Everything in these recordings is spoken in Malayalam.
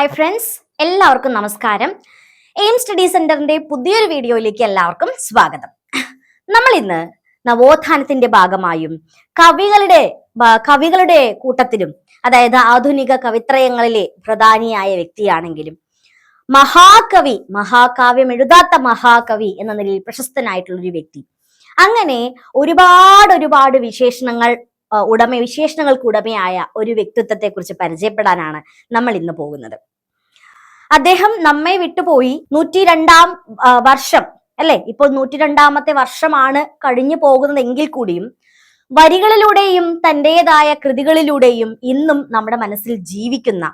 ഹായ് ഫ്രണ്ട്സ് എല്ലാവർക്കും നമസ്കാരം. എയിം സ്റ്റഡി സെന്ററിന്റെ പുതിയൊരു വീഡിയോയിലേക്ക് എല്ലാവർക്കും സ്വാഗതം. നമ്മൾ ഇന്ന് നവോത്ഥാനത്തിന്റെ ഭാഗമായും കവികളുടെ കവികളുടെ കൂട്ടത്തിലും അതായത് ആധുനിക കവിത്രയങ്ങളിലെ പ്രധാനിയായ വ്യക്തിയാണെങ്കിലും മഹാകവി മഹാകാവ്യം എഴുതാത്ത മഹാകവി എന്ന നിലയിൽ പ്രശസ്തനായിട്ടുള്ള ഒരു വ്യക്തി. അങ്ങനെ ഒരുപാട് ഒരുപാട് വിശേഷണങ്ങൾ ഉടമ വിശേഷണങ്ങൾക്ക് ഉടമയായ ഒരു വ്യക്തിത്വത്തെ കുറിച്ച് പരിചയപ്പെടാനാണ് നമ്മൾ ഇന്ന് പോകുന്നത്. അദ്ദേഹം നമ്മെ വിട്ടുപോയി നൂറ്റി രണ്ടാം വർഷം അല്ലെ? ഇപ്പോൾ നൂറ്റി രണ്ടാമത്തെ വർഷമാണ് കഴിഞ്ഞു പോകുന്നതെങ്കിൽ കൂടിയും വരികളിലൂടെയും തന്റെതായ കൃതികളിലൂടെയും ഇന്നും നമ്മുടെ മനസ്സിൽ ജീവിക്കുന്ന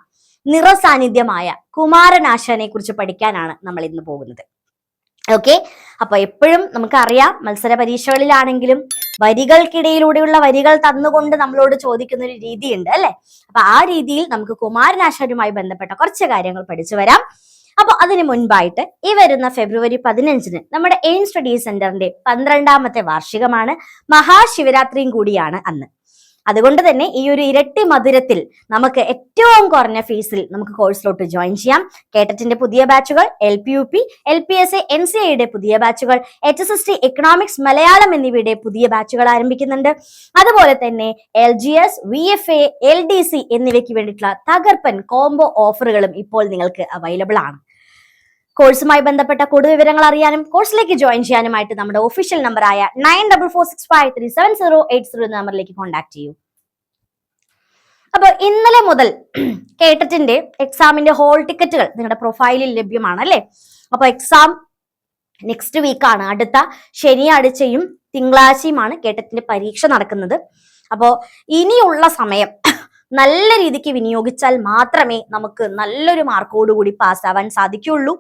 നിറസാന്നിധ്യമായ കുമാരനാശാനെ കുറിച്ച് പഠിക്കാനാണ് നമ്മൾ ഇന്ന് പോകുന്നത്. ഓക്കെ? അപ്പൊ എപ്പോഴും നമുക്കറിയാം മത്സര പരീക്ഷകളിലാണെങ്കിലും വരികൾക്കിടയിലൂടെയുള്ള വരികൾ തന്നുകൊണ്ട് നമ്മളോട് ചോദിക്കുന്ന ഒരു രീതിയുണ്ട് അല്ലെ? അപ്പൊ ആ രീതിയിൽ നമുക്ക് കുമാരനാശാരുമായി ബന്ധപ്പെട്ട കുറച്ച് കാര്യങ്ങൾ പഠിച്ചു വരാം. അപ്പൊ അതിനു മുൻപായിട്ട് ഈ വരുന്ന ഫെബ്രുവരി പതിനഞ്ചിന് നമ്മുടെ എയിം സ്റ്റഡി സെന്ററിന്റെ പന്ത്രണ്ടാമത്തെ വാർഷികമാണ്. മഹാശിവരാത്രിയും കൂടിയാണ് അന്ന്. അതുകൊണ്ട് തന്നെ ഈ ഒരു ഇരട്ടി മധുരത്തിൽ നമുക്ക് ഏറ്റവും കുറഞ്ഞ ഫീസിൽ നമുക്ക് കോഴ്സിലോട്ട് ജോയിൻ ചെയ്യാം. കേട്ടറ്റിന്റെ പുതിയ ബാച്ചുകൾ L P U P L P S A N C ഐയുടെ പുതിയ ബാച്ചുകൾ H S S T economics Malayalam എന്നിവയുടെ പുതിയ ബാച്ചുകൾ ആരംഭിക്കുന്നുണ്ട്. അതുപോലെ തന്നെ L G S V F A L D C എന്നിവയ്ക്ക് വേണ്ടിയിട്ടുള്ള തകർപ്പൻ കോംബോ ഓഫറുകളും ഇപ്പോൾ നിങ്ങൾക്ക് അവൈലബിൾ ആണ്. കോഴ്സുമായി ബന്ധപ്പെട്ട കൂടുതൽ വിവരങ്ങൾ അറിയാനും കോഴ്സിലേക്ക് ജോയിൻ ചെയ്യാനുമായിട്ട് നമ്മുടെ ഒഫീഷ്യൽ നമ്പറായ nine double four six five three seven zero eight zero എന്ന നമ്പറിലേക്ക് കോൺടാക്ട് ചെയ്യൂ. അപ്പൊ ഇന്നലെ മുതൽ കേട്ടറ്റിന്റെ എക്സാമിന്റെ ഹോൾ ടിക്കറ്റുകൾ നിങ്ങളുടെ പ്രൊഫൈലിൽ ലഭ്യമാണ് അല്ലെ? അപ്പൊ എക്സാം നെക്സ്റ്റ് വീക്കാണ് അടുത്ത ശനിയാഴ്ചയും തിങ്കളാഴ്ചയുമാണ് കേട്ടറ്റിന്റെ പരീക്ഷ നടക്കുന്നത്. അപ്പോ ഇനിയുള്ള സമയം നല്ല രീതിക്ക് വിനിയോഗിച്ചാൽ മാത്രമേ നമുക്ക് നല്ലൊരു മാർക്കോടുകൂടി പാസ്സാവാൻ സാധിക്കുള്ളൂ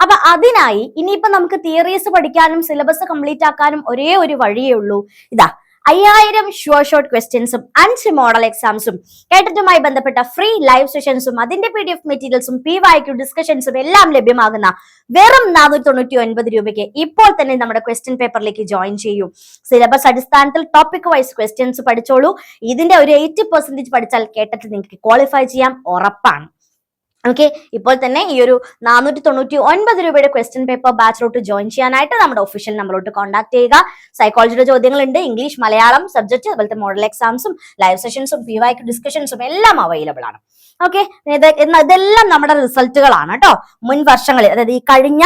അപ്പൊ അതിനായി ഇനിയിപ്പോ നമുക്ക് തിയറീസ് പഠിക്കാനും സിലബസ് കംപ്ലീറ്റ് ആക്കാനും ഒരേ ഒരു വഴിയേ ഉള്ളൂ. ഇതാ അയ്യായിരം ഷുവർ ഷോർട്ട് ക്വസ്റ്റ്യൻസും അഞ്ച് മോഡൽ എക്സാംസും കേട്ടറ്റുമായി ബന്ധപ്പെട്ട ഫ്രീ ലൈവ് സെഷൻസും അതിന്റെ പി ഡി എഫ് മെറ്റീരിയൽസും പി വായിക്കു ഡിസ്കഷൻസും എല്ലാം ലഭ്യമാകുന്ന വെറും നാനൂറ്റി തൊണ്ണൂറ്റി ഒൻപത് രൂപയ്ക്ക് ഇപ്പോൾ തന്നെ നമ്മുടെ ക്വസ്റ്റ്യൻ പേപ്പറിലേക്ക് ജോയിൻ ചെയ്യൂ. സിലബസ് അടിസ്ഥാനത്തിൽ ടോപ്പിക് വൈസ് ക്വസ്റ്റ്യൻസ് പഠിച്ചോളൂ. ഇതിന്റെ ഒരു എയ്റ്റി പെർസെന്റേജ് പഠിച്ചാൽ കേട്ടിട്ട് നിങ്ങൾക്ക് ക്വാളിഫൈ ചെയ്യാം. ഉറപ്പാണ്. ഓക്കെ ഇപ്പോൾ തന്നെ ഈ ഒരു നാനൂറ്റി തൊണ്ണൂറ്റി ഒൻപത് രൂപയുടെ ക്വസ്റ്റ്യൻ പേപ്പർ ബാച്ചിലോട്ട് ജോയിൻ ചെയ്യാനായിട്ട് നമ്മുടെ ഒഫീഷ്യൽ നമ്പറിലോട്ട് കോൺടാക്ട് ചെയ്യുക. സൈക്കോളജിയുടെ ചോദ്യങ്ങളുണ്ട്. ഇംഗ്ലീഷ് മലയാളം സബ്ജക്ട് അതുപോലത്തെ മോഡൽ എക്സാംസും ലൈവ് സെഷൻസും പി വൈക്ക് ഡിസ്കഷൻസും എല്ലാം അവൈലബിൾ ആണ്. ഓക്കെ ഇതെല്ലാം നമ്മുടെ റിസൾട്ടുകളാണ് കേട്ടോ. മുൻ വർഷങ്ങളിൽ അതായത് ഈ കഴിഞ്ഞ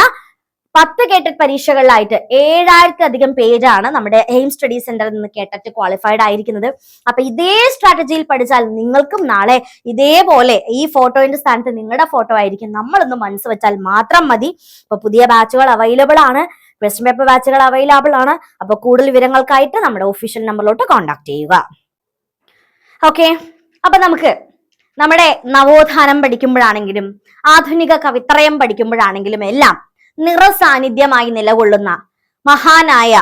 പത്ത് കേട്ടറ്റ് പരീക്ഷകളിലായിട്ട് ഏഴായിരത്തിലധികം പേരാണ് നമ്മുടെ എയിം സ്റ്റഡി സെന്ററിൽ നിന്ന് കേട്ടറ്റ് ക്വാളിഫൈഡ് ആയിരിക്കുന്നത്. അപ്പൊ ഇതേ സ്ട്രാറ്റജിയിൽ പഠിച്ചാൽ നിങ്ങൾക്കും നാളെ ഇതേപോലെ ഈ ഫോട്ടോയിന്റെ സ്ഥാനത്ത് നിങ്ങളുടെ ഫോട്ടോ ആയിരിക്കും. നമ്മളൊന്ന് മനസ്സ് വെച്ചാൽ മാത്രം മതി. ഇപ്പൊ പുതിയ ബാച്ചുകൾ അവൈലബിൾ ആണ്. ക്വസ്റ്റ്യൻ പേപ്പർ ബാച്ചുകൾ അവൈലബിൾ ആണ്. അപ്പൊ കൂടുതൽ വിവരങ്ങൾക്കായിട്ട് നമ്മുടെ ഒഫീഷ്യൽ നമ്പറിലോട്ട് കോൺടാക്ട് ചെയ്യുക. ഓക്കെ അപ്പൊ നമുക്ക് നമ്മുടെ നവോത്ഥാനം പഠിക്കുമ്പോഴാണെങ്കിലും ആധുനിക കവിത്രയം പഠിക്കുമ്പോഴാണെങ്കിലും എല്ലാം നിറസാന്നിധ്യമായി നിലകൊള്ളുന്ന മഹാനായ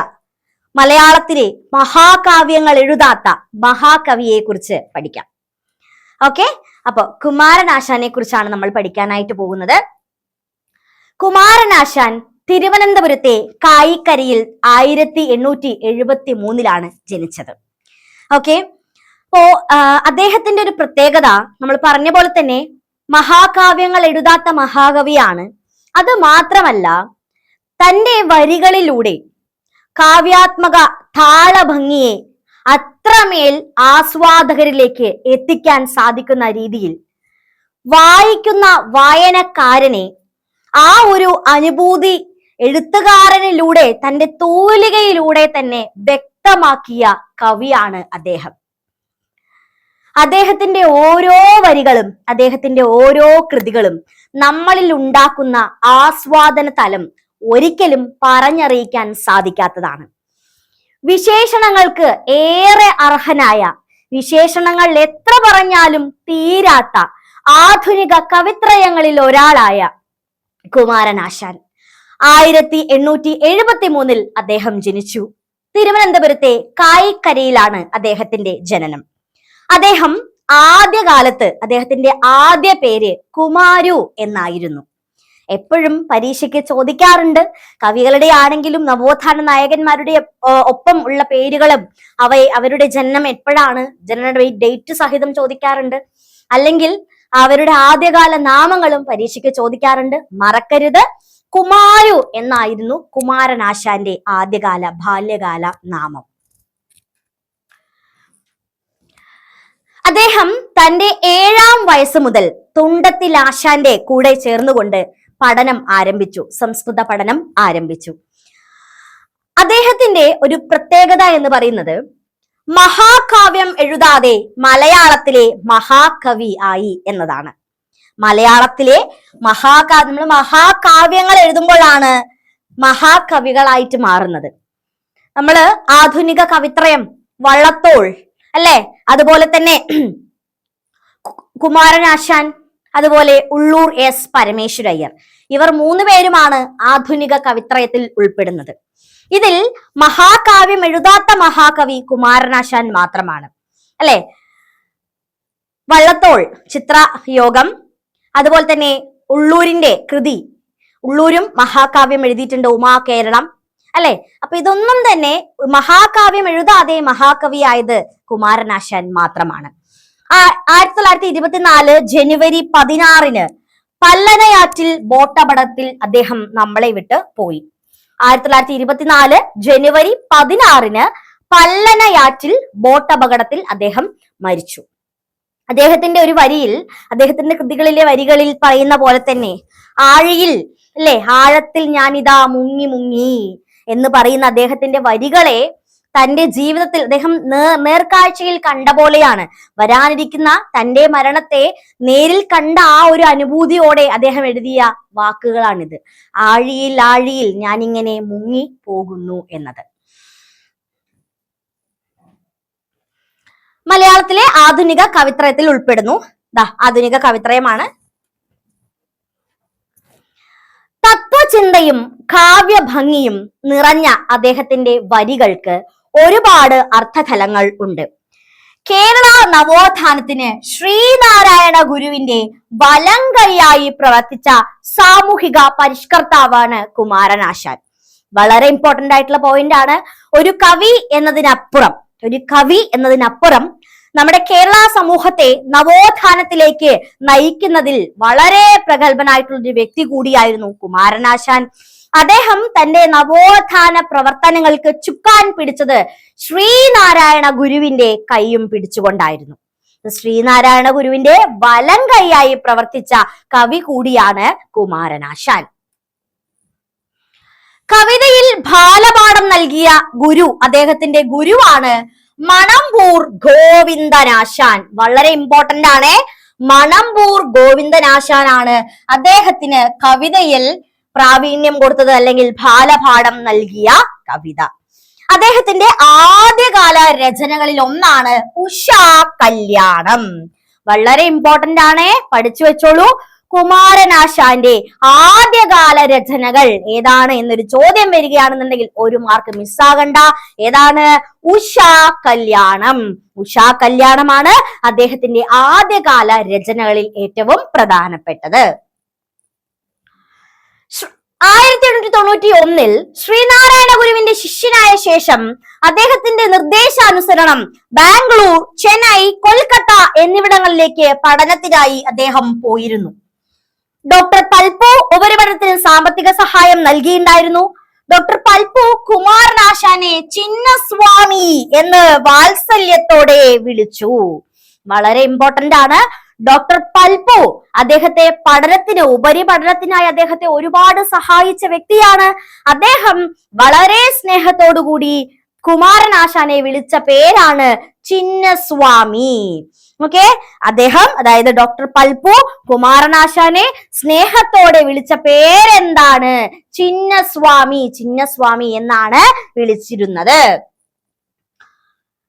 മലയാളത്തിലെ മഹാകാവ്യങ്ങൾ എഴുതാത്ത മഹാകവിയെ കുറിച്ച് പഠിക്കാം. ഓക്കെ അപ്പൊ കുമാരനാശാനെ കുറിച്ചാണ് നമ്മൾ പഠിക്കാനായിട്ട് പോകുന്നത്. കുമാരനാശാൻ തിരുവനന്തപുരത്തെ കായിക്കരയിൽ ആയിരത്തി എണ്ണൂറ്റി എഴുപത്തി മൂന്നിലാണ് ജനിച്ചത്. ഓക്കെ അപ്പോ അദ്ദേഹത്തിന്റെ ഒരു പ്രത്യേകത നമ്മൾ പറഞ്ഞ പോലെ തന്നെ മഹാകാവ്യങ്ങൾ എഴുതാത്ത മഹാകവിയാണ് അത് മാത്രമല്ല തന്റെ വരികളിലൂടെ കാവ്യാത്മക താളഭംഗിയെ അത്രമേൽ ആസ്വാദകരിലേക്ക് എത്തിക്കാൻ സാധിക്കുന്ന രീതിയിൽ വായിക്കുന്ന വായനക്കാരനെ ആ ഒരു അനുഭൂതി എഴുത്തുകാരനിലൂടെ തന്റെ തൂലികയിലൂടെ തന്നെ വ്യക്തമാക്കിയ കവിയാണ് അദ്ദേഹം. അദ്ദേഹത്തിന്റെ ഓരോ വരികളും അദ്ദേഹത്തിന്റെ ഓരോ കൃതികളും നമ്മളിൽ ഉണ്ടാക്കുന്ന ആസ്വാദന തലം ഒരിക്കലും പറഞ്ഞറിയിക്കാൻ സാധിക്കാത്തതാണ്. വിശേഷണങ്ങൾക്ക് ഏറെ അർഹനായ വിശേഷണങ്ങൾ എത്ര പറഞ്ഞാലും തീരാത്ത ആധുനിക കവിത്രയങ്ങളിൽ ഒരാളായ കുമാരനാശാൻ ആയിരത്തി എണ്ണൂറ്റി എഴുപത്തി മൂന്നിൽ അദ്ദേഹം ജനിച്ചു. തിരുവനന്തപുരത്തെ കായിക്കരയിലാണ് അദ്ദേഹത്തിന്റെ ജനനം. അദ്ദേഹം ആദ്യകാലത്ത് അദ്ദേഹത്തിന്റെ ആദ്യ പേര് കുമാരു എന്നായിരുന്നു. എപ്പോഴും പരീക്ഷയ്ക്ക് ചോദിക്കാറുണ്ട്. കവികളുടെ ആണെങ്കിലും നവോത്ഥാന നായകന്മാരുടെ ഒപ്പം ഉള്ള പേരുകളും അവ അവരുടെ ജനനം എപ്പോഴാണ് ജനന ഡേറ്റ് സഹിതം ചോദിക്കാറുണ്ട്. അല്ലെങ്കിൽ അവരുടെ ആദ്യകാല നാമങ്ങളും പരീക്ഷയ്ക്ക് ചോദിക്കാറുണ്ട്. മറക്കരുത്. കുമാരു എന്നായിരുന്നു കുമാരനാശാന്റെ ആദ്യകാല ബാല്യകാല നാമം. അദ്ദേഹം തന്റെ ഏഴാം വയസ്സ് മുതൽ തുണ്ടത്തിൽ ആശാന്റെ കൂടെ ചേർന്നുകൊണ്ട് പഠനം ആരംഭിച്ചു. സംസ്കൃത പഠനം ആരംഭിച്ചു. അദ്ദേഹത്തിന്റെ ഒരു പ്രത്യേകത എന്ന് പറയുന്നത് മഹാകാവ്യം എഴുതാതെ മലയാളത്തിലെ മഹാകവി ആയി എന്നതാണ്. മലയാളത്തിലെ മഹാകാ നമ്മൾ മഹാകാവ്യങ്ങൾ എഴുതുമ്പോഴാണ് മഹാകവികളായിട്ട് മാറുന്നത്. നമ്മൾ ആധുനിക കവിത്രയം വള്ളത്തോൾ അല്ലെ? അതുപോലെ തന്നെ കുമാരനാശാൻ അതുപോലെ ഉള്ളൂർ എസ് പരമേശ്വരയ്യർ ഇവർ മൂന്ന് പേരുമാണ് ആധുനിക കവിത്രയത്തിൽ ഉൾപ്പെടുന്നത്. ഇതിൽ മഹാകാവ്യം എഴുതാത്ത മഹാകവി കുമാരനാശാൻ മാത്രമാണ്. അല്ലെ? വള്ളത്തോൾ ചിത്ര യോഗം അതുപോലെ തന്നെ ഉള്ളൂരിന്റെ കൃതി. ഉള്ളൂരും മഹാകാവ്യം എഴുതിയിട്ടുണ്ട് ഉമാ കേരളം. അല്ലെ? അപ്പൊ ഇതൊന്നും തന്നെ മഹാകാവ്യം എഴുതാതെ മഹാകവിയായത് കുമാരനാശാൻ മാത്രമാണ്. ആ- ആയിരത്തി തൊള്ളായിരത്തി ഇരുപത്തിനാല് ജനുവരി പതിനാറിന് പല്ലനയാറ്റിൽ ബോട്ടപടത്തിൽ അദ്ദേഹം നമ്മളെ വിട്ട് പോയി. ആയിരത്തി തൊള്ളായിരത്തി ഇരുപത്തിനാല് ജനുവരി പതിനാറിന് പല്ലനയാറ്റിൽ ബോട്ടപകടത്തിൽ അദ്ദേഹം മരിച്ചു. അദ്ദേഹത്തിന്റെ ഒരു വരിയിൽ അദ്ദേഹത്തിന്റെ കൃതികളിലെ വരികളിൽ പറയുന്ന പോലെ തന്നെ ആഴിയിൽ അല്ലെ? ആഴത്തിൽ ഞാനിതാ മുങ്ങി മുങ്ങി എന്ന് പറയുന്ന അദ്ദേഹത്തിന്റെ വരികളെ തന്റെ ജീവിതത്തിൽ അദ്ദേഹം നേർ നേർക്കാഴ്ചയിൽ കണ്ട പോലെയാണ്. വരാനിരിക്കുന്ന തന്റെ മരണത്തെ നേരിൽ കണ്ട ആ ഒരു അനുഭൂതിയോടെ അദ്ദേഹം എഴുതിയ വാക്കുകളാണിത്. ആഴിയിൽ ആഴിയിൽ ഞാനിങ്ങനെ മുങ്ങി പോകുന്നു എന്നത്. മലയാളത്തിലെ ആധുനിക കവിത്രയത്തിൽ ഉൾപ്പെടുന്നു. ദാ ആധുനിക കവിത്രയമാണ് തത്വചിന്തയും കാവ്യഭംഗിയും നിറഞ്ഞ അദ്ദേഹത്തിന്റെ വരികൾക്ക് ഒരുപാട് അർത്ഥതലങ്ങൾ ഉണ്ട്. കേരള നവോത്ഥാനത്തിന് ശ്രീനാരായണ ഗുരുവിന്റെ വലം കൈയായി പ്രവർത്തിച്ച സാമൂഹിക പരിഷ്കർത്താവാണ് കുമാരനാശാൻ വളരെ ഇമ്പോർട്ടന്റ് ആയിട്ടുള്ള പോയിന്റ് ആണ്. ഒരു കവി എന്നതിനപ്പുറം ഒരു കവി എന്നതിനപ്പുറം നമ്മുടെ കേരള സമൂഹത്തെ നവോത്ഥാനത്തിലേക്ക് നയിക്കുന്നതിൽ വളരെ പ്രഗത്ഭനായിട്ടുള്ള ഒരു വ്യക്തി കൂടിയായിരുന്നു കുമാരനാശാൻ. അദ്ദേഹം തന്റെ നവോത്ഥാന പ്രവർത്തനങ്ങൾക്ക് ചുക്കാൻ പിടിച്ചത് ശ്രീനാരായണ ഗുരുവിന്റെ കൈയും പിടിച്ചുകൊണ്ടായിരുന്നു. ശ്രീനാരായണ ഗുരുവിന്റെ വലം കൈയായി പ്രവർത്തിച്ച കവി കൂടിയാണ് കുമാരനാശാൻ. കവിതയിൽ ബാലപാഠം നൽകിയ ഗുരു അദ്ദേഹത്തിന്റെ ഗുരുവാണ് മണമ്പൂർ ഗോവിന്ദനാശാൻ. വളരെ ഇമ്പോർട്ടന്റ് ആണ്. മണമ്പൂർ ഗോവിന്ദനാശാനാണ് അദ്ദേഹത്തിന് കവിതയിൽ പ്രാവീണ്യം കൊടുത്തത് അല്ലെങ്കിൽ ബാലപാഠം നൽകിയ കവിത. അദ്ദേഹത്തിന്റെ ആദ്യകാല രചനകളിൽ ഒന്നാണ് ഉഷാ കല്യാണം. വളരെ ഇമ്പോർട്ടന്റ് ആണ്. പഠിച്ചു വെച്ചോളൂ. കുമാരനാശാന്റെ ആദ്യകാല രചനകൾ ഏതാണ് എന്നൊരു ചോദ്യം വരികയാണെന്നുണ്ടെങ്കിൽ ഒരു മാർക്ക് മിസ്സാകണ്ട. ഏതാണ്? ഉഷാ കല്യാണം. ഉഷാ കല്യാണമാണ് അദ്ദേഹത്തിന്റെ ആദ്യകാല രചനകളിൽ ഏറ്റവും പ്രധാനപ്പെട്ടത്. ആയിരത്തി എണ്ണൂറ്റി തൊണ്ണൂറ്റി ഒന്നിൽ ശ്രീനാരായണ ഗുരുവിന്റെ ശിഷ്യനായ ശേഷം അദ്ദേഹത്തിന്റെ നിർദ്ദേശാനുസരണം ബാംഗ്ലൂർ ചെന്നൈ കൊൽക്കത്ത എന്നിവിടങ്ങളിലേക്ക് പഠനത്തിനായി അദ്ദേഹം പോയിരുന്നു. ഡോക്ടർ പൽപു ഉപരിപഠനത്തിന് സാമ്പത്തിക സഹായം നൽകിയിട്ടുണ്ടായിരുന്നു. ഡോക്ടർ പൽപു കുമാരനാശാനെ ചിന്നസ്വാമി എന്ന് വാത്സല്യത്തോടെ വിളിച്ചു. വളരെ ഇമ്പോർട്ടന്റ് ആണ്. ഡോക്ടർ പൽപു അദ്ദേഹത്തെ പഠനത്തിന് ഉപരിപഠനത്തിനായി അദ്ദേഹത്തെ ഒരുപാട് സഹായിച്ച വ്യക്തിയാണ്. അദ്ദേഹം വളരെ സ്നേഹത്തോടുകൂടി കുമാരനാശാനെ വിളിച്ച പേരാണ് ചിന്നസ്വാമി. ഓക്കെ അദ്ദേഹം അതായത് ഡോക്ടർ പൽപു കുമാരനാശാനെ സ്നേഹത്തോടെ വിളിച്ച പേരെന്താണ്? ചിന്നസ്വാമി ചിന്നസ്വാമി എന്നാണ് വിളിച്ചിരുന്നത്.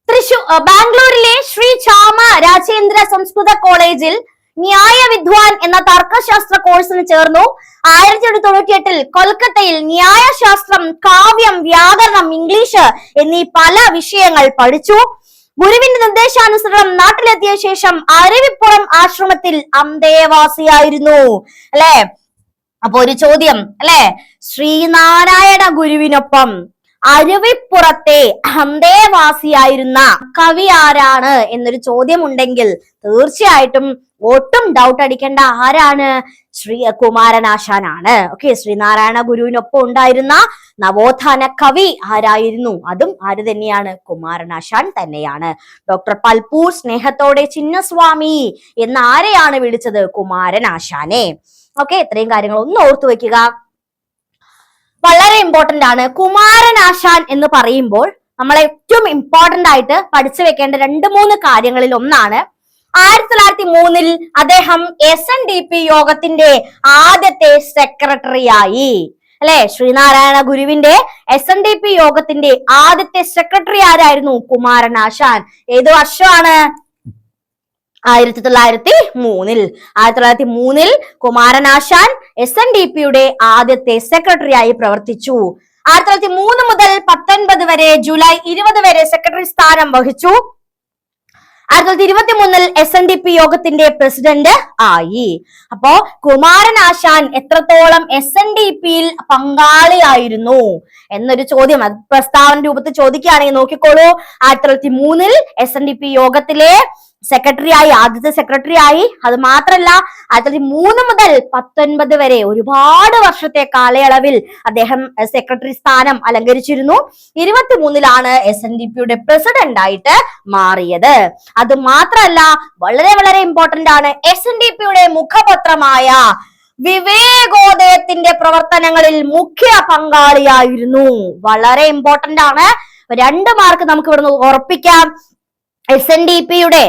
തൃശൂർ ബാംഗ്ലൂരിലെ ശ്രീ ചാമ രാജേന്ദ്ര സംസ്കൃത കോളേജിൽ ന്യായ വിദ്വാൻ എന്ന തർക്കശാസ്ത്ര കോഴ്സിന് ചേർന്നു. ആയിരത്തി തൊള്ളായിരത്തി തൊണ്ണൂറ്റി എട്ടിൽ കൊൽക്കത്തയിൽ ന്യായശാസ്ത്രം കാവ്യം വ്യാകരണം ഇംഗ്ലീഷ് എന്നീ പല വിഷയങ്ങൾ പഠിച്ചു. ഗുരുവിന്റെ നിർദ്ദേശാനുസരണം നാട്ടിലെത്തിയ ശേഷം അരുവിപ്പുറം ആശ്രമത്തിൽ അന്തേവാസിയായിരുന്നു. അല്ലെ? അപ്പൊ ഒരു ചോദ്യം അല്ലെ? ശ്രീനാരായണ ഗുരുവിനൊപ്പം അരുവിപ്പുറത്തെ അന്തേവാസിയായിരുന്ന കവി ആരാണ് എന്നൊരു ചോദ്യം ഉണ്ടെങ്കിൽ തീർച്ചയായിട്ടും ഒട്ടും ഡൗട്ട് അടിക്കേണ്ട ആരാണ്? ശ്രീ കുമാരനാശാനാണ്. ഓക്കെ ശ്രീനാരായണ ഗുരുവിനൊപ്പം ഉണ്ടായിരുന്ന നവോത്ഥാന കവി ആരായിരുന്നു? അതും ആര് തന്നെയാണ്? കുമാരനാശാൻ തന്നെയാണ്. ഡോക്ടർ പൽപൂർ സ്നേഹത്തോടെ ചിന്നസ്വാമി എന്ന് ആരെയാണ് വിളിച്ചത്? കുമാരനാശാനെ. ഓക്കെ ഇത്രയും കാര്യങ്ങൾ ഒന്ന് ഓർത്തു വെക്കുക വളരെ ഇമ്പോർട്ടന്റ് ആണ്. കുമാരനാശാൻ എന്ന് പറയുമ്പോൾ നമ്മൾ ഏറ്റവും ഇമ്പോർട്ടന്റ് ആയിട്ട് പഠിച്ചു വെക്കേണ്ട രണ്ട് മൂന്ന് കാര്യങ്ങളിൽ ഒന്നാണ്. ആയിരത്തി തൊള്ളായിരത്തി മൂന്നിൽ അദ്ദേഹം എസ് എൻ ഡി പി യോഗത്തിന്റെ ആദ്യത്തെ സെക്രട്ടറി ആയി. അല്ലെ? ശ്രീനാരായണ ഗുരുവിന്റെ എസ് എൻ ഡി പി യോഗത്തിന്റെ ആദ്യത്തെ സെക്രട്ടറി ആരായിരുന്നു? കുമാരനാശാൻ ഏത് വർഷമാണ്? ആയിരത്തി തൊള്ളായിരത്തി മൂന്നിൽ ആയിരത്തി തൊള്ളായിരത്തി മൂന്നിൽ കുമാരനാശാൻ എസ് എൻ ഡി പിയുടെ ആദ്യത്തെ സെക്രട്ടറിയായി പ്രവർത്തിച്ചു. ആയിരത്തി തൊള്ളായിരത്തി മൂന്ന് മുതൽ പത്തൊൻപത് വരെ ജൂലൈ ഇരുപത് വരെ സെക്രട്ടറി സ്ഥാനം വഹിച്ചു. ആയിരത്തി തൊള്ളായിരത്തി ഇരുപത്തി മൂന്നിൽ എസ് എൻ ഡി പി യോഗത്തിന്റെ പ്രസിഡന്റ് ആയി. അപ്പോ കുമാരനാശാൻ എത്രത്തോളം എസ് എൻ ഡി പിയിൽ പങ്കാളിയായിരുന്നു? എന്നൊരു ചോദ്യം പ്രസ്താവന രൂപത്തിൽ ചോദിക്കുകയാണെങ്കിൽ നോക്കിക്കോളൂ. ആയിരത്തി തൊള്ളായിരത്തി മൂന്നിൽ എസ് എൻ ഡി പി യോഗത്തിലെ സെക്രട്ടറി ആയി ആദ്യത്തെ സെക്രട്ടറി ആയി. അത് മാത്രല്ല ആയിരത്തി മൂന്ന് മുതൽ പത്തൊൻപത് വരെ ഒരുപാട് വർഷത്തെ കാലയളവിൽ അദ്ദേഹം സെക്രട്ടറി സ്ഥാനം അലങ്കരിച്ചിരുന്നു. ഇരുപത്തി മൂന്നിലാണ് എസ് എൻ ഡി പിയുടെ പ്രസിഡന്റ് ആയിട്ട് മാറിയത്. അത് മാത്രല്ല വളരെ വളരെ ഇമ്പോർട്ടന്റ് ആണ് എസ് എൻ ഡി പിയുടെ മുഖപത്രമായ വിവേകോദയത്തിന്റെ പ്രവർത്തനങ്ങളിൽ മുഖ്യ പങ്കാളിയായിരുന്നു. വളരെ ഇമ്പോർട്ടന്റ് ആണ്. രണ്ട് മാർക്ക് നമുക്ക് ഇവിടുന്ന് ഉറപ്പിക്കാം. എസ് എൻ ഡി പിയുടെ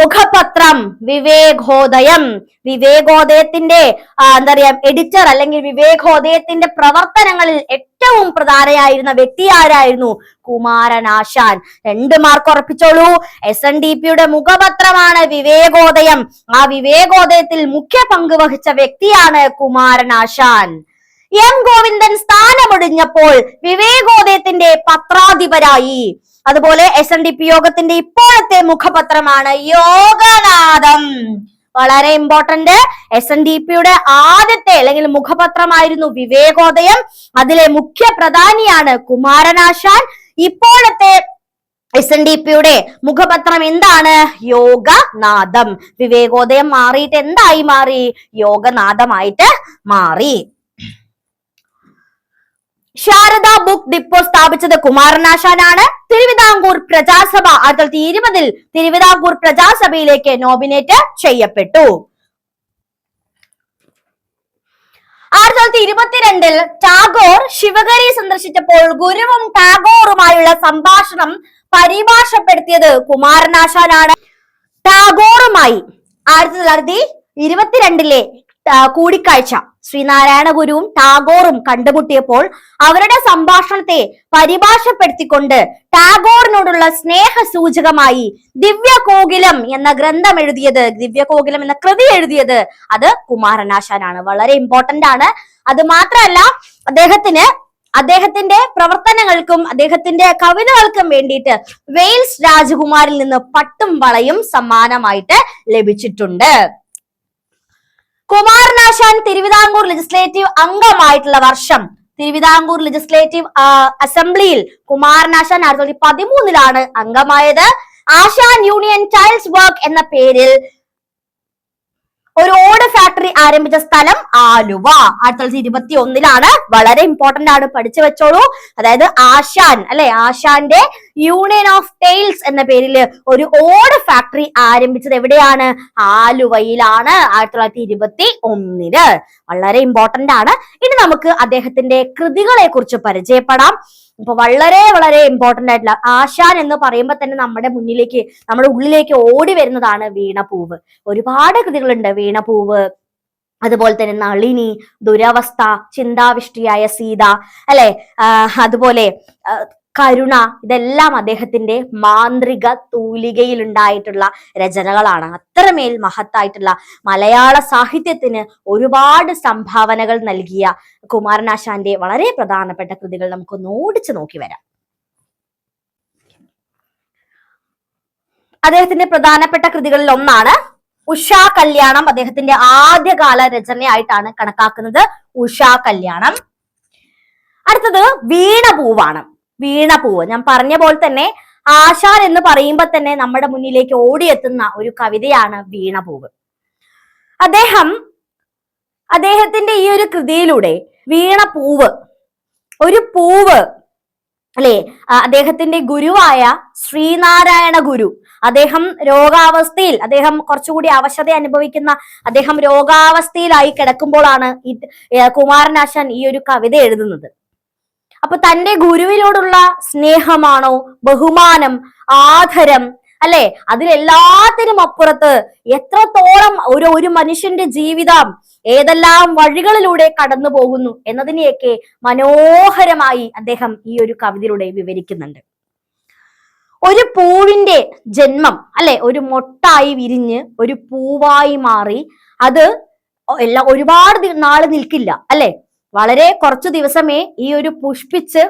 മുഖപത്രം വിവേകോദയം. വിവേകോദയത്തിന്റെ എന്താ പറയാ എഡിറ്റർ അല്ലെങ്കിൽ വിവേകോദയത്തിന്റെ പ്രവർത്തനങ്ങളിൽ ഏറ്റവും പ്രധാനയായിരുന്ന വ്യക്തി ആരായിരുന്നു? കുമാരനാശാൻ രണ്ട് മാർക്ക് ഉറപ്പിച്ചോളൂ. എസ് എൻ ഡി പിയുടെ മുഖപത്രമാണ് വിവേകോദയം. ആ വിവേകോദയത്തിൽ മുഖ്യ പങ്ക് വഹിച്ച വ്യക്തിയാണ് കുമാരനാശാൻ എം ഗോവിന്ദൻ സ്ഥാനമൊടിഞ്ഞപ്പോൾ വിവേകോദയത്തിന്റെ പത്രാധിപരായി. അതുപോലെ എസ് എൻ ഡി പി യോഗത്തിന്റെ ഇപ്പോഴത്തെ മുഖപത്രമാണ് യോഗനാഥം. വളരെ ഇമ്പോർട്ടന്റ് എസ് എൻ ഡി പിയുടെ ആദ്യത്തെ അല്ലെങ്കിൽ മുഖപത്രമായിരുന്നു വിവേകോദയം. അതിലെ മുഖ്യ പ്രധാനിയാണ് കുമാരനാശാൻ. ഇപ്പോഴത്തെ എസ് എൻ ഡി പിയുടെ മുഖപത്രം എന്താണ്? യോഗനാഥം. വിവേകോദയം മാറിയിട്ട് എന്തായി മാറി? യോഗനാഥമായിട്ട് മാറി. ശാരദ ബുക്ക് ഡിപ്പോ സ്ഥാപിച്ചത് കുമാരനാശാനാണ്. തിരുവിതാംകൂർ പ്രജാസഭ ആയിരത്തി തൊള്ളായിരത്തി ഇരുപതിൽ തിരുവിതാംകൂർ പ്രജാസഭയിലേക്ക് നോമിനേറ്റ് ചെയ്യപ്പെട്ടു. ആയിരത്തി തൊള്ളായിരത്തി ഇരുപത്തിരണ്ടിൽ ടാഗോർ ശിവഗരി സന്ദർശിച്ചപ്പോൾ ഗുരുവും ടാഗോറുമായുള്ള സംഭാഷണം പരിഭാഷപ്പെടുത്തിയത് കുമാരനാശാനാണ്. ടാഗോറുമായി ആയിരത്തി തൊള്ളായിരത്തി ഇരുപത്തിരണ്ടിലെ കൂടിക്കാഴ്ച. ശ്രീനാരായണ ഗുരുവും ടാഗോറും കണ്ടുമുട്ടിയപ്പോൾ അവരുടെ സംഭാഷണത്തെ പരിഭാഷപ്പെടുത്തിക്കൊണ്ട് ടാഗോറിനോടുള്ള സ്നേഹ സൂചകമായി ദിവ്യ കോകിലം എന്ന ഗ്രന്ഥം എഴുതിയത് ദിവ്യ കോകിലം എന്ന കൃതി എഴുതിയത് അത് കുമാരനാശാനാണ്. വളരെ ഇമ്പോർട്ടന്റ് ആണ്. അത് മാത്രമല്ല അദ്ദേഹത്തിന് അദ്ദേഹത്തിന്റെ പ്രവർത്തനങ്ങൾക്കും അദ്ദേഹത്തിന്റെ കവിതകൾക്കും വേണ്ടിയിട്ട് വെയിൽസ് രാജകുമാരിൽ നിന്ന് പട്ടും വളയും സമ്മാനമായിട്ട് ലഭിച്ചിട്ടുണ്ട്. കുമാരനാശാൻ തിരുവിതാംകൂർ ലെജിസ്ലേറ്റീവ് അംഗമായിട്ടുള്ള വർഷം. തിരുവിതാംകൂർ ലെജിസ്ലേറ്റീവ് അസംബ്ലിയിൽ കുമാരനാശാൻ ആയിരത്തി തൊള്ളായിരത്തി പതിമൂന്നിലാണ് അംഗമായത്. ആശാൻ യൂണിയൻ ടൈൽസ് വർക്ക് എന്ന പേരിൽ ഒരു ഓട് ഫാക്ടറി ആരംഭിച്ച സ്ഥലം ആലുവ. ആയിരത്തി തൊള്ളായിരത്തി ഇരുപത്തി ഒന്നിലാണ് വളരെ ഇമ്പോർട്ടന്റ് ആണ്. പഠിച്ചു വെച്ചോളൂ. അതായത് ആശാൻ അല്ലെ? ആശാന്റെ യൂണിയൻ ഓഫ് ടെയിൽസ് എന്ന പേരിൽ ഒരു ഓട് ഫാക്ടറി ആരംഭിച്ചത് എവിടെയാണ്? ആലുവയിലാണ്. ആയിരത്തി തൊള്ളായിരത്തി ഇരുപത്തി ഒന്നിൽ വളരെ ഇമ്പോർട്ടന്റ് ആണ്. ഇനി നമുക്ക് അദ്ദേഹത്തിന്റെ കൃതികളെ കുറിച്ച് പരിചയപ്പെടാം. ഇപ്പൊ വളരെ വളരെ ഇമ്പോർട്ടന്റ് ആയിട്ടുള്ള ആശാൻ എന്ന് പറയുമ്പോൾ തന്നെ നമ്മുടെ മുന്നിലേക്ക് നമ്മുടെ ഉള്ളിലേക്ക് ഓടി വരുന്നതാണ് വീണപൂവ്. ഒരുപാട് കൃതികളുണ്ട് വീണപൂവ് അതുപോലെ തന്നെ നളിനി ദുരവസ്ഥ ചിന്താവിഷ്ടിയായ സീത അല്ലെ? അതുപോലെ കരുണ ഇതെല്ലാം അദ്ദേഹത്തിന്റെ മാന്ത്രിക തൂലികയിൽ ഉണ്ടായിട്ടുള്ള രചനകളാണ്. അത്രമേൽ മഹത്തായിട്ടുള്ള മലയാള സാഹിത്യത്തിന് ഒരുപാട് സംഭാവനകൾ നൽകിയ കുമാരനാശാന്റെ വളരെ പ്രധാനപ്പെട്ട കൃതികൾ നമുക്കൊന്ന് ഓടിച്ചു നോക്കി വരാം. അദ്ദേഹത്തിന്റെ പ്രധാനപ്പെട്ട കൃതികളിൽ ഒന്നാണ് ഉഷാ കല്യാണം. അദ്ദേഹത്തിന്റെ ആദ്യകാല രചനയായിട്ടാണ് കണക്കാക്കുന്നത് ഉഷാ കല്യാണം. അടുത്തത് വീണപൂവാണ്. വീണപൂവ് ഞാൻ പറഞ്ഞ പോലെ തന്നെ ആശാൻ എന്ന് പറയുമ്പോൾ തന്നെ നമ്മുടെ മുന്നിലേക്ക് ഓടിയെത്തുന്ന ഒരു കവിതയാണ് വീണപൂവ് അദ്ദേഹം അദ്ദേഹത്തിന്റെ ഈ ഒരു കൃതിയിലൂടെ വീണപൂവ് ഒരു പൂവ് അല്ലെ? അദ്ദേഹത്തിന്റെ ഗുരുവായ ശ്രീനാരായണ ഗുരു അദ്ദേഹം രോഗാവസ്ഥയിൽ അദ്ദേഹം കുറച്ചുകൂടി അവശത അനുഭവിക്കുന്ന അദ്ദേഹം രോഗാവസ്ഥയിലായി കിടക്കുമ്പോഴാണ് കുമാരനാശാൻ ഈ ഒരു കവിത എഴുതുന്നത്. അപ്പൊ തന്റെ ഗുരുവിനോടുള്ള സ്നേഹമാണോ? ബഹുമാനം ആദരം അല്ലെ? അതിലെല്ലാത്തിനും അപ്പുറത്ത് എത്രത്തോളം ഒരു ഒരു മനുഷ്യന്റെ ജീവിതം ഏതെല്ലാം വഴികളിലൂടെ കടന്നു പോകുന്നു എന്നതിനെയൊക്കെ മനോഹരമായി അദ്ദേഹം ഈ ഒരു കവിതയിലൂടെ വിവരിക്കുന്നുണ്ട്. ഒരു പൂവിന്റെ ജന്മം അല്ലെ? ഒരു മൊട്ടായി വിരിഞ്ഞ് ഒരു പൂവായി മാറി അത് എല്ലാ ഒരുപാട് നാൾ നിൽക്കില്ല അല്ലെ? വളരെ കുറച്ചു ദിവസമേ ഈ ഒരു പുഷ്പിച്ച്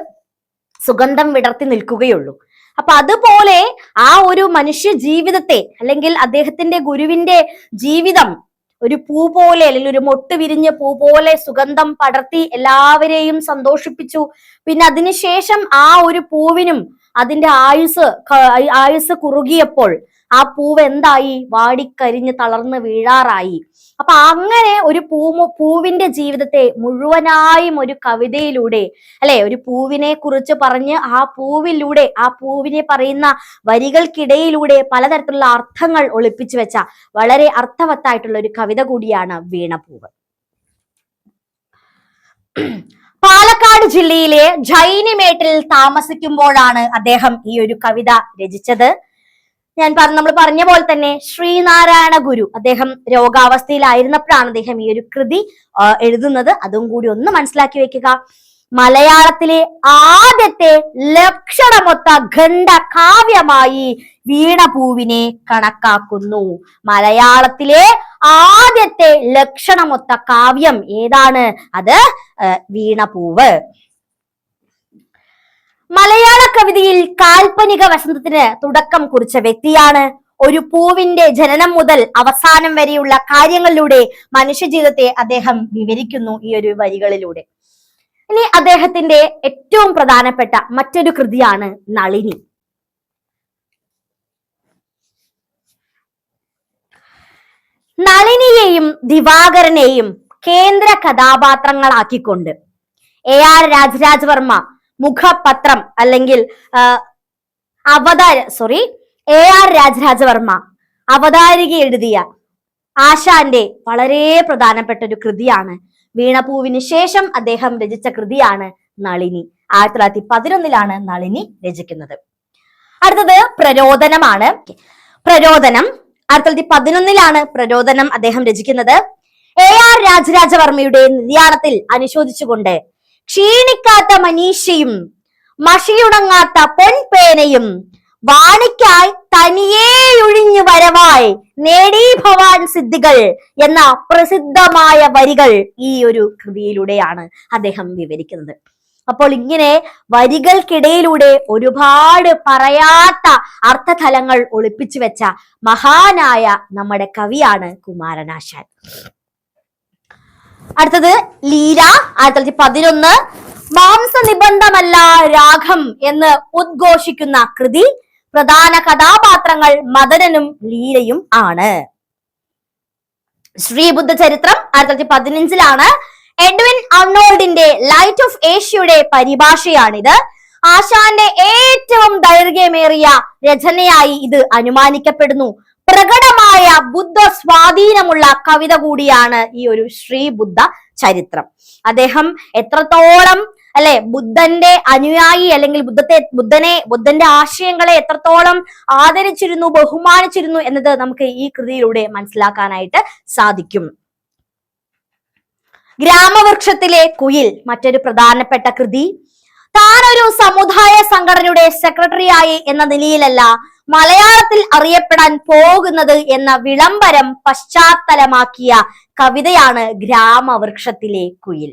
സുഗന്ധം വിടർത്തി നിൽക്കുകയുള്ളൂ. അപ്പൊ അതുപോലെ ആ ഒരു മനുഷ്യ ജീവിതത്തെ അല്ലെങ്കിൽ അദ്ദേഹത്തിന്റെ ഗുരുവിന്റെ ജീവിതം ഒരു പൂ പോലെ അല്ലെങ്കിൽ ഒരു മൊട്ട് വിരിഞ്ഞ പൂ പോലെ സുഗന്ധം പടർത്തി എല്ലാവരെയും സന്തോഷിപ്പിച്ചു. പിന്നെ അതിനുശേഷം ആ ഒരു പൂവിനും അതിന്റെ ആയുസ് ആയുസ് കുറുകിയപ്പോൾ ആ പൂവ് എന്തായി? വാടിക്കരിഞ്ഞ് തളർന്ന് വീഴാറായി. അപ്പൊ അങ്ങനെ ഒരു പൂ പൂവിന്റെ ജീവിതത്തെ മുഴുവനായും ഒരു കവിതയിലൂടെ അല്ലെ ഒരു പൂവിനെ കുറിച്ച് പറഞ്ഞ് ആ പൂവിലൂടെ ആ പൂവിനെ പറയുന്ന വരികൾക്കിടയിലൂടെ പലതരത്തിലുള്ള അർത്ഥങ്ങൾ ഒളിപ്പിച്ചു വെച്ച വളരെ അർത്ഥവത്തായിട്ടുള്ള ഒരു കവിത കൂടിയാണ് വീണപൂവ്. പാലക്കാട് ജില്ലയിലെ ജൈനിമേട്ടിൽ താമസിക്കുമ്പോഴാണ് അദ്ദേഹം ഈ ഒരു കവിത രചിച്ചത്. ഞാൻ പറഞ്ഞ നമ്മൾ പറഞ്ഞ പോലെ തന്നെ ശ്രീനാരായണ ഗുരു അദ്ദേഹം രോഗാവസ്ഥയിലായിരുന്നപ്പോഴാണ് അദ്ദേഹം ഈ ഒരു കൃതി എഴുതുന്നത്. അതും കൂടി ഒന്ന് മനസ്സിലാക്കി വെക്കുക. മലയാളത്തിലെ ആദ്യത്തെ ലക്ഷണമൊത്ത ഖണ്ഡ കാവ്യമായി വീണപൂവിനെ കണക്കാക്കുന്നു. മലയാളത്തിലെ ആദ്യത്തെ ലക്ഷണമൊത്ത കാവ്യം ഏതാണ്? അത് വീണപൂവ്. മലയാള കവിതയിൽ കാൽപ്പനിക വസന്തത്തിന് തുടക്കം കുറിച്ച വ്യക്തിയാണ്. ഒരു പൂവിന്റെ ജനനം മുതൽ അവസാനം വരെയുള്ള കാര്യങ്ങളിലൂടെ മനുഷ്യജീവിതത്തെ അദ്ദേഹം വിവരിക്കുന്നു ഈ ഒരു വരികളിലൂടെ. ഇനി അദ്ദേഹത്തിന്റെ ഏറ്റവും പ്രധാനപ്പെട്ട മറ്റൊരു കൃതിയാണ് നളിനി. നളിനിയെയും ദിവാകരനെയും കേന്ദ്ര കഥാപാത്രങ്ങളാക്കിക്കൊണ്ട് എ ആർ രാജരാജവർമ്മ മുഖപത്രം അല്ലെങ്കിൽ അവതാര സോറി എ ആർ രാജരാജവർമ്മ അവതാരിക എഴുതിയ ആശാന്റെ വളരെ പ്രധാനപ്പെട്ട ഒരു കൃതിയാണ്. വീണപൂവിന് ശേഷം അദ്ദേഹം രചിച്ച കൃതിയാണ് നളിനി. ആയിരത്തി തൊള്ളായിരത്തി പതിനൊന്നിലാണ് നളിനി രചിക്കുന്നത്. അടുത്തത് പ്രരോദനമാണ് പ്രരോദനം ആയിരത്തി തൊള്ളായിരത്തി പതിനൊന്നിലാണ് പ്രരോദനം അദ്ദേഹം രചിക്കുന്നത്. എ ആർ രാജരാജവർമ്മയുടെ നിര്യാണത്തിൽ അനുശോചിച്ചുകൊണ്ട് ക്ഷീണിക്കാത്ത മനീഷയും മഷിയുണങ്ങാത്ത പൊൻപേനയും വാണിക്കായി തനിയേയൊഴിഞ്ഞു വരവായി നേടി ഭവാൻ സിദ്ധികൾ എന്ന പ്രസിദ്ധമായ വരികൾ ഈ ഒരു കൃതിയിലൂടെയാണ് അദ്ദേഹം വിവരിക്കുന്നത്. അപ്പോൾ ഇങ്ങനെ വരികൾക്കിടയിലൂടെ ഒരുപാട് പറയാത്ത അർത്ഥതലങ്ങൾ ഒളിപ്പിച്ചു വെച്ച മഹാനായ നമ്മുടെ കവിയാണ് കുമാരനാശാൻ. അടുത്തത് ലീല ആയിരത്തി തൊള്ളായിരത്തി പതിനൊന്ന്. മാംസനിബന്ധമല്ല രാഗം എന്ന് ഉദ്ഘോഷിക്കുന്ന കൃതി. പ്രധാന കഥാപാത്രങ്ങൾ മദനനും ലീലയും ആണ്. ശ്രീബുദ്ധ ചരിത്രം ആയിരത്തി തൊള്ളായിരത്തി പതിനഞ്ചിലാണ്. എഡ്വിൻ അർണോൾഡിന്റെ ലൈറ്റ് ഓഫ് ഏഷ്യയുടെ പരിഭാഷയാണിത്. ആശാന്റെ ഏറ്റവും ദൈർഘ്യമേറിയ രചനയായി ഇത് അനുമാനിക്കപ്പെടുന്നു. പ്രകടമായ ബുദ്ധ സ്വാധീനമുള്ള കവിത കൂടിയാണ് ഈ ഒരു ശ്രീ ബുദ്ധ ചരിത്രം. അദ്ദേഹം എത്രത്തോളം അല്ലെ ബുദ്ധന്റെ അനുയായി അല്ലെങ്കിൽ ബുദ്ധത്തെ ബുദ്ധനെ ബുദ്ധന്റെ ആശയങ്ങളെ എത്രത്തോളം ആദരിച്ചിരുന്നു ബഹുമാനിച്ചിരുന്നു എന്നത് നമുക്ക് ഈ കൃതിയിലൂടെ മനസ്സിലാക്കാനായിട്ട് സാധിക്കും. ഗ്രാമവൃക്ഷത്തിലെ കുയിൽ മറ്റൊരു പ്രധാനപ്പെട്ട കൃതി താനൊരു സമുദായ സംഘടനയുടെ സെക്രട്ടറിയായി എന്ന നിലയിലല്ല മലയാളത്തിൽ അറിയപ്പെടാൻ പോകുന്നത് എന്ന വിളംബരം പശ്ചാത്തലമാക്കിയ കവിതയാണ് ഗ്രാമവൃക്ഷത്തിലെ കുയിൽ.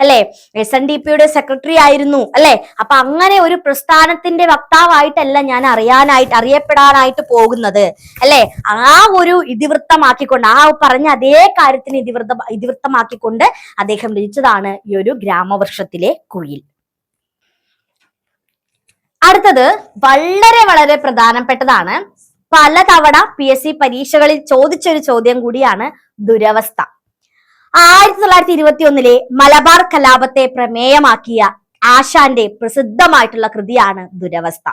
അല്ലെ? എസ് എൻ ഡി പിയുടെ സെക്രട്ടറി ആയിരുന്നു അല്ലെ? അപ്പൊ അങ്ങനെ ഒരു പ്രസ്ഥാനത്തിന്റെ വക്താവായിട്ടല്ല ഞാൻ അറിയാനായിട്ട് അറിയപ്പെടാനായിട്ട് പോകുന്നത് അല്ലെ? ആ ഒരു ഇതിവൃത്തമാക്കിക്കൊണ്ട് ആ പറഞ്ഞ അതേ കാര്യത്തിന് ഇതിവൃത്ത ഇതിവൃത്തമാക്കിക്കൊണ്ട് അദ്ദേഹം രചിച്ചതാണ് ഈ ഒരു ഗ്രാമവൃക്ഷത്തിലെ കുയിൽ. അടുത്തത് വളരെ വളരെ പ്രധാനപ്പെട്ടതാണ്. പലതവണ പി എസ് സി പരീക്ഷകളിൽ ചോദിച്ചൊരു ചോദ്യം കൂടിയാണ് ദുരവസ്ഥ. ആയിരത്തി തൊള്ളായിരത്തി ഇരുപത്തി ഒന്നിലെ മലബാർ കലാപത്തെ പ്രമേയമാക്കിയ ആശാന്റെ പ്രസിദ്ധമായിട്ടുള്ള കൃതിയാണ് ദുരവസ്ഥ.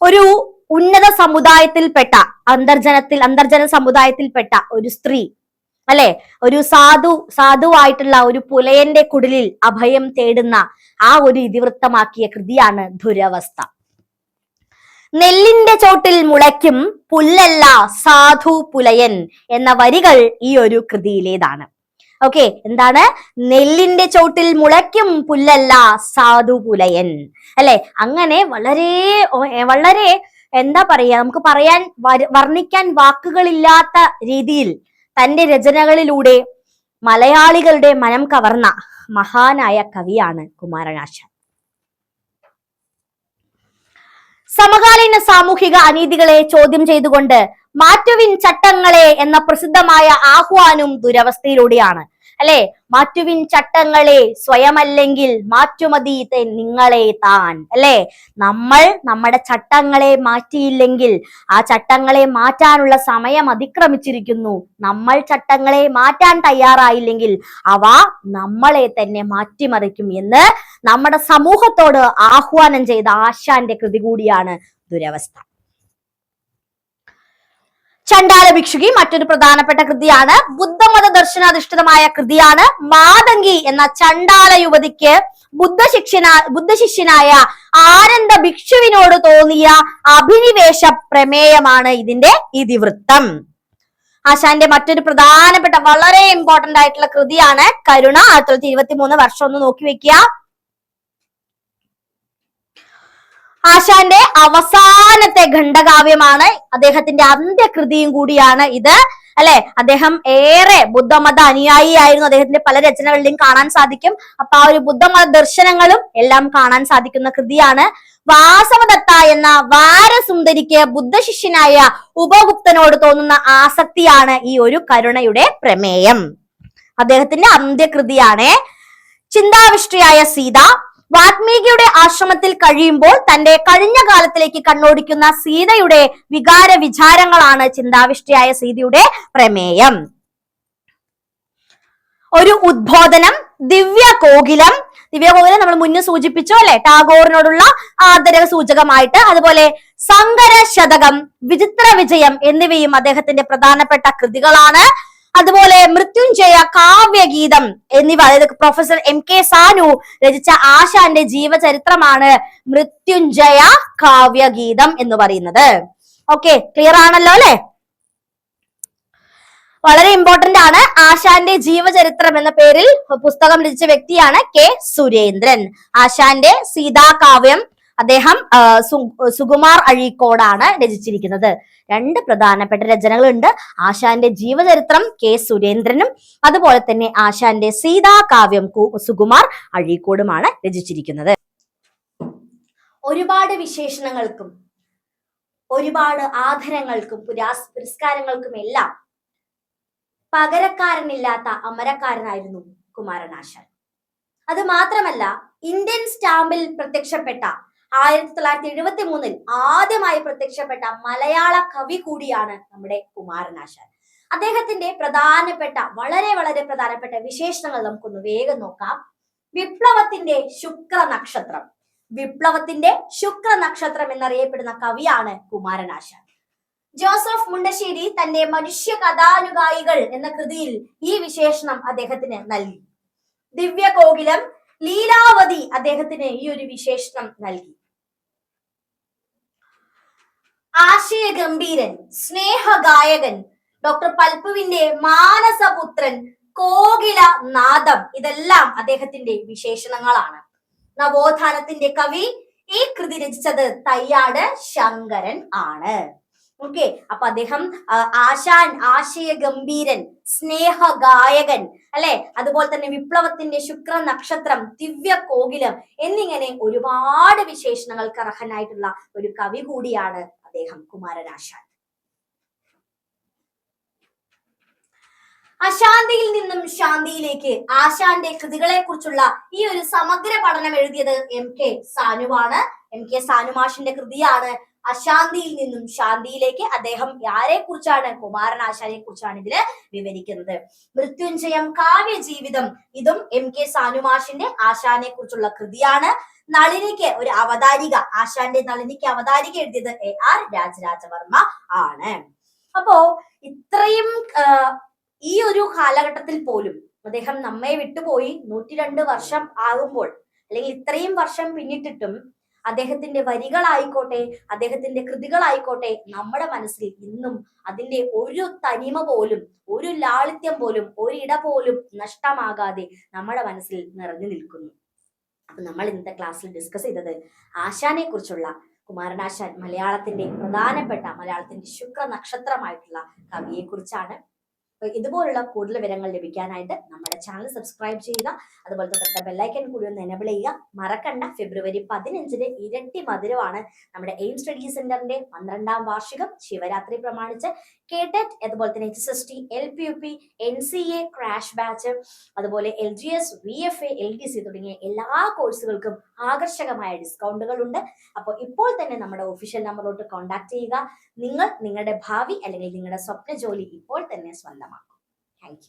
ഒരു ഉന്നത സമുദായത്തിൽപ്പെട്ട അന്തർജനത്തിൽ അന്തർജന സമുദായത്തിൽപ്പെട്ട ഒരു സ്ത്രീ അല്ലെ? ഒരു സാധു സാധുവായിട്ടുള്ള ഒരു പുലയന്റെ കുടിലിൽ അഭയം തേടുന്ന ആ ഒരു ഇതിവൃത്തമാക്കിയ കൃതിയാണ് ദുരവസ്ഥ. നെല്ലിന്റെ ചോട്ടിൽ മുളയ്ക്കും പുല്ലല്ല സാധു പുലയൻ എന്ന വരികൾ ഈ ഒരു കൃതിയിലേതാണ്. ഓക്കെ എന്താണ്? നെല്ലിന്റെ ചോട്ടിൽ മുളയ്ക്കും പുല്ലല്ല സാധു പുലയൻ. അല്ലെ? അങ്ങനെ വളരെ വളരെ എന്താ പറയാ? നമുക്ക് പറയാൻ വർണിക്കാൻ വാക്കുകളില്ലാത്ത രീതിയിൽ തന്റെ രചനകളിലൂടെ മലയാളികളുടെ മനം കവർന്ന മഹാനായ കവിയാണ് കുമാരനാശാൻ. സമകാലീന സാമൂഹിക അനീതികളെ ചോദ്യം ചെയ്തുകൊണ്ട് മാറ്റുവിൻ ചട്ടങ്ങളെ എന്ന പ്രസിദ്ധമായ ആഹ്വാനം ദുരവസ്ഥയിലൂടെയാണ് അല്ലെ? മാറ്റുവിൻ ചട്ടങ്ങളെ സ്വയമല്ലെങ്കിൽ മാറ്റുമതി നിങ്ങളെ താൻ. അല്ലെ? നമ്മൾ നമ്മുടെ ചട്ടങ്ങളെ മാറ്റിയില്ലെങ്കിൽ ആ ചട്ടങ്ങളെ മാറ്റാനുള്ള സമയം അതിക്രമിച്ചിരിക്കുന്നു. നമ്മൾ ചട്ടങ്ങളെ മാറ്റാൻ തയ്യാറായില്ലെങ്കിൽ അവ നമ്മളെ തന്നെ മാറ്റിമറിക്കും എന്ന് നമ്മുടെ സമൂഹത്തോട് ആഹ്വാനം ചെയ്ത ആശാന്റെ കൃതി കൂടിയാണ് ദുരവസ്ഥ. ചണ്ടാല ഭിക്ഷുകി മറ്റൊരു പ്രധാനപ്പെട്ട കൃതിയാണ്. ബുദ്ധമത ദർശനാധിഷ്ഠിതമായ കൃതിയാണ് മാതങ്കി എന്ന ചണ്ടാല യുവതിക്ക് ബുദ്ധശിഷ്യന ബുദ്ധശിഷ്യനായ ആനന്ദ ഭിക്ഷുവിനോട് തോന്നിയ അഭിനിവേശ പ്രമേയമാണ് ഇതിന്റെ ഇതിവൃത്തം. ആശാന്റെ മറ്റൊരു പ്രധാനപ്പെട്ട വളരെ ഇമ്പോർട്ടന്റ് ആയിട്ടുള്ള കൃതിയാണ് കരുണ. ആയിരത്തി തൊള്ളായിരത്തി ഇരുപത്തി മൂന്ന് വർഷം ഒന്ന് നോക്കി വെക്കുക ആശാന്റെ അവസാനത്തെ ഖണ്ഡകാവ്യമാണ് അദ്ദേഹത്തിന്റെ അന്ത്യകൃതിയും കൂടിയാണ് ഇത്. അല്ലെ? അദ്ദേഹം ഏറെ ബുദ്ധമത അനുയായിയായിരുന്നു. അദ്ദേഹത്തിന്റെ പല രചനകളിലും കാണാൻ സാധിക്കും. അപ്പൊ ആ ഒരു ബുദ്ധമത ദർശനങ്ങളും എല്ലാം കാണാൻ സാധിക്കുന്ന കൃതിയാണ്. വാസവദത്ത എന്ന വാരസുന്ദരിക്ക് ബുദ്ധശിഷ്യനായ ഉപഗുപ്തനോട് തോന്നുന്ന ആസക്തിയാണ് ഈ ഒരു കരുണയുടെ പ്രമേയം. അദ്ദേഹത്തിന്റെ അന്ത്യകൃതിയാണ് ചിന്താവിഷ്ടിയായ സീത. വാത്മീകിയുടെ ആശ്രമത്തിൽ കഴിയുമ്പോൾ തന്റെ കഴിഞ്ഞ കാലത്തിലേക്ക് കണ്ണോടിക്കുന്ന സീതയുടെ വികാര വിചാരങ്ങളാണ് ചിന്താവിഷ്ടിയായ സീതയുടെ പ്രമേയം. ഒരു ഉദ്ബോധനം ദിവ്യ കോകിലം ദിവ്യ കോകിലം നമ്മൾ മുന്നേ സൂചിപ്പിച്ചു അല്ലെ? ടാഗോറിനോടുള്ള ആദരവ് സൂചകമായിട്ട് അതുപോലെ സങ്കര ശതകം വിചിത്ര വിജയം എന്നിവയും അദ്ദേഹത്തിന്റെ പ്രധാനപ്പെട്ട കൃതികളാണ്. അതുപോലെ മൃത്യുഞ്ജയ കാവ്യഗീതം എന്നിവ അതായത് പ്രൊഫസർ എം കെ സാനു രചിച്ച ആശാന്റെ ജീവചരിത്രമാണ് മൃത്യുഞ്ജയ കാവ്യഗീതം എന്ന് പറയുന്നത്. ഓക്കെ ക്ലിയർ ആണല്ലോ അല്ലെ? വളരെ ഇമ്പോർട്ടന്റ് ആണ് ആശാന്റെ ജീവചരിത്രം എന്ന പേരിൽ പുസ്തകം രചിച്ച വ്യക്തിയാണ് കെ സുരേന്ദ്രൻ. ആശാന്റെ സീതാകാവ്യം അദ്ദേഹം സുകുമാർ അഴീക്കോടാണ് രചിച്ചിരിക്കുന്നത്. രണ്ട് പ്രധാനപ്പെട്ട രചനകളുണ്ട്. ആശാന്റെ ജീവചരിത്രം കെ സുരേന്ദ്രനും അതുപോലെ തന്നെ ആശാന്റെ സീതാകാവ്യം സുകുമാർ അഴീക്കോടുമാണ് രചിച്ചിരിക്കുന്നത്. ഒരുപാട് വിശേഷണങ്ങൾക്കും ഒരുപാട് ആദരങ്ങൾക്കും പുരാസ് പുരസ്കാരങ്ങൾക്കും എല്ലാം പകരക്കാരനില്ലാത്ത അമരക്കാരനായിരുന്നു കുമാരനാശാൻ. അത് മാത്രമല്ല ഇന്ത്യൻ സ്റ്റാമ്പിൽ പ്രത്യക്ഷപ്പെട്ട ആയിരത്തി തൊള്ളായിരത്തി എഴുപത്തി മൂന്നിൽ ആദ്യമായി പ്രത്യക്ഷപ്പെട്ട മലയാള കവി കൂടിയാണ് നമ്മുടെ കുമാരനാശാൻ അദ്ദേഹത്തിന്റെ പ്രധാനപ്പെട്ട വളരെ വളരെ പ്രധാനപ്പെട്ട വിശേഷണങ്ങൾ നമുക്കൊന്ന് വേഗം നോക്കാം. വിപ്ലവത്തിന്റെ ശുക്ര നക്ഷത്രം. വിപ്ലവത്തിന്റെ ശുക്ര നക്ഷത്രം എന്നറിയപ്പെടുന്ന കവിയാണ് കുമാരനാശാൻ ജോസഫ് മുണ്ടശ്ശേരി തന്റെ മനുഷ്യ കഥാനുഗായികൾ എന്ന കൃതിയിൽ ഈ വിശേഷണം അദ്ദേഹത്തിന് നൽകി. ദിവ്യ കോകിലം ലീലാവതി അദ്ദേഹത്തിന് ഈ ഒരു വിശേഷണം നൽകി. ആശയ ഗംഭീരൻ സ്നേഹഗായകൻ ഡോക്ടർ പൽപ്പുവിന്റെ മാനസപുത്രൻ കോകില നാദം ഇതെല്ലാം അദ്ദേഹത്തിന്റെ വിശേഷണങ്ങളാണ്. നവോത്ഥാനത്തിന്റെ കവി ഈ കൃതി രചിച്ചത് തയ്യാട് ശങ്കരൻ ആണ്. ഓക്കെ അപ്പൊ അദ്ദേഹം ആശാൻ ആശയ ഗംഭീരൻ സ്നേഹഗായകൻ അല്ലെ? അതുപോലെ തന്നെ വിപ്ലവത്തിന്റെ ശുക്ര നക്ഷത്രം ദിവ്യ കോകിലം എന്നിങ്ങനെ ഒരുപാട് വിശേഷണങ്ങൾക്ക് അർഹനായിട്ടുള്ള ഒരു കവി കൂടിയാണ് അദ്ദേഹം കുമാരനാശാൻ. അശാന്തിയിൽ നിന്നും ശാന്തിയിലേക്ക് ആശാന്റെ കൃതികളെ കുറിച്ചുള്ള ഈ ഒരു സമഗ്ര പഠനം എഴുതിയത് എം കെ സാനുവാണ്. എം കെ സാനുമാഷിന്റെ കൃതിയാണ് അശാന്തിയിൽ നിന്നും ശാന്തിയിലേക്ക് അദ്ദേഹം ആരെ കുറിച്ചാണ് കുമാരൻ ആശാനെ കുറിച്ചാണ് ഇതിൽ വിവരിക്കുന്നത്. മൃത്യുഞ്ജയം കാവ്യ ജീവിതം ഇതും എം കെ സാനുമാഷിന്റെ ആശാനെ കുറിച്ചുള്ള കൃതിയാണ്. നളിനിക്ക് ഒരു അവതാരിക ആശാന്റെ നളിനിക്ക് അവതാരിക എഴുതിയത് എ ആർ രാജരാജവർമ്മ ആണ്. അപ്പോ ഇത്രയും ഈ ഒരു കാലഘട്ടത്തിൽ പോലും അദ്ദേഹം നമ്മെ വിട്ടുപോയി നൂറ്റി രണ്ട് വർഷം ആകുമ്പോൾ അല്ലെങ്കിൽ ഇത്രയും വർഷം പിന്നിട്ടിട്ടും അദ്ദേഹത്തിന്റെ വരികളായിക്കോട്ടെ അദ്ദേഹത്തിന്റെ കൃതികളായിക്കോട്ടെ നമ്മുടെ മനസ്സിൽ ഇന്നും അതിന്റെ ഒരു തനിമ പോലും ഒരു ലാളിത്യം പോലും ഒരിട പോലും നഷ്ടമാകാതെ നമ്മുടെ മനസ്സിൽ നിറഞ്ഞു നിൽക്കുന്നു. നമ്മൾ ഇന്നത്തെ ക്ലാസ്സിൽ ഡിസ്കസ് ചെയ്തത് ആശാനെ കുറിച്ചുള്ള കുമാരനാശാൻ മലയാളത്തിന്റെ പ്രധാനപ്പെട്ട മലയാളത്തിന്റെ ശുക്ര നക്ഷത്രമായിട്ടുള്ള കവിയെ കുറിച്ചാണ് ഇതുപോലുള്ള കൂടുതൽ വിവരങ്ങൾ ലഭിക്കാനായിട്ട് നമ്മുടെ ചാനൽ സബ്സ്ക്രൈബ് ചെയ്യുക. അതുപോലെ തൊട്ടടുത്ത ബെല്ലൈക്കൻ കൂടി ഒന്ന് എനബിൾ ചെയ്യുക. മറക്കണ്ട. ഫെബ്രുവരി പതിനഞ്ചിന് ഇരട്ടി മധുരമാണ് നമ്മുടെ എയിം സ്റ്റഡി സെന്ററിന്റെ പന്ത്രണ്ടാം വാർഷികം. ശിവരാത്രി പ്രമാണിച്ച് കേട്ടറ്റ് അതുപോലെ തന്നെ H S T L P U P N C A crash batch അതുപോലെ L G S V F A L T C തുടങ്ങിയ എല്ലാ കോഴ്സുകൾക്കും ആകർഷകമായ ഡിസ്കൗണ്ടുകൾ ഉണ്ട് അപ്പോൾ ഇപ്പോൾ തന്നെ നമ്മുടെ ഒഫീഷ്യൽ നമ്പറിലോട്ട് കോൺടാക്ട് ചെയ്യുക. നിങ്ങൾ നിങ്ങളുടെ ഭാവി അല്ലെങ്കിൽ നിങ്ങളുടെ സ്വപ്ന ജോലി ഇപ്പോൾ തന്നെ സ്വന്തമാക്കും. താങ്ക്